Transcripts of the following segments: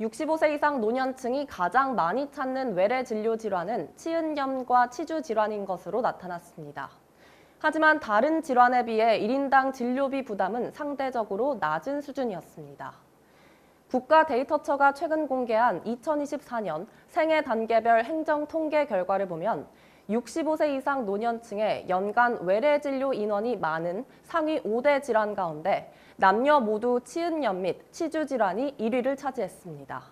65세 이상 노년층이 가장 많이 찾는 외래 진료 질환은 치은염과 치주 질환인 것으로 나타났습니다. 하지만 다른 질환에 비해 1인당 진료비 부담은 상대적으로 낮은 수준이었습니다. 국가 데이터처가 최근 공개한 2024년 생애 단계별 행정 통계 결과를 보면 65세 이상 노년층의 연간 외래 진료 인원이 많은 상위 5대 질환 가운데 남녀 모두 치은염 및 치주 질환이 1위를 차지했습니다.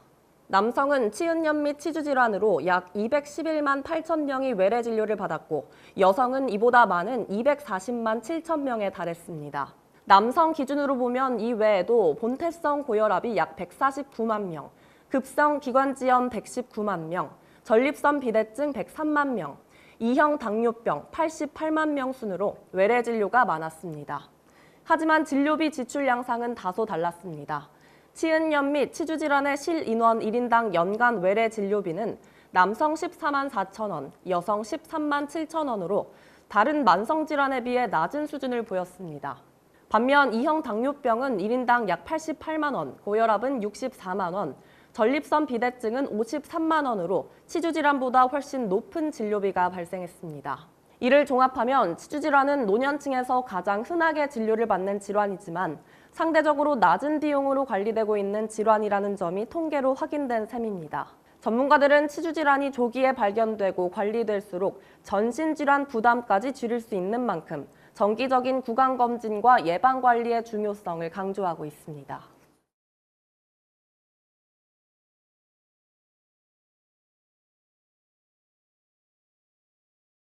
남성은 치은염 및 치주 질환으로 약 211만 8천 명이 외래 진료를 받았고 여성은 이보다 많은 240만 7천 명에 달했습니다. 남성 기준으로 보면 이 외에도 본태성 고혈압이 약 149만 명, 급성 기관지염 119만 명, 전립선 비대증 103만 명, 이형 당뇨병 88만 명 순으로 외래 진료가 많았습니다. 하지만 진료비 지출 양상은 다소 달랐습니다. 치은염 및 치주 질환의 실인원 1인당 연간 외래 진료비는 남성 14만 4천 원, 여성 13만 7천 원으로 다른 만성 질환에 비해 낮은 수준을 보였습니다. 반면 이형 당뇨병은 1인당 약 88만 원, 고혈압은 64만 원, 전립선 비대증은 53만 원으로 치주 질환보다 훨씬 높은 진료비가 발생했습니다. 이를 종합하면 치주 질환은 노년층에서 가장 흔하게 진료를 받는 질환이지만 상대적으로 낮은 비용으로 관리되고 있는 질환이라는 점이 통계로 확인된 셈입니다. 전문가들은 치주 질환이 조기에 발견되고 관리될수록 전신 질환 부담까지 줄일 수 있는 만큼 정기적인 구강 검진과 예방 관리의 중요성을 강조하고 있습니다.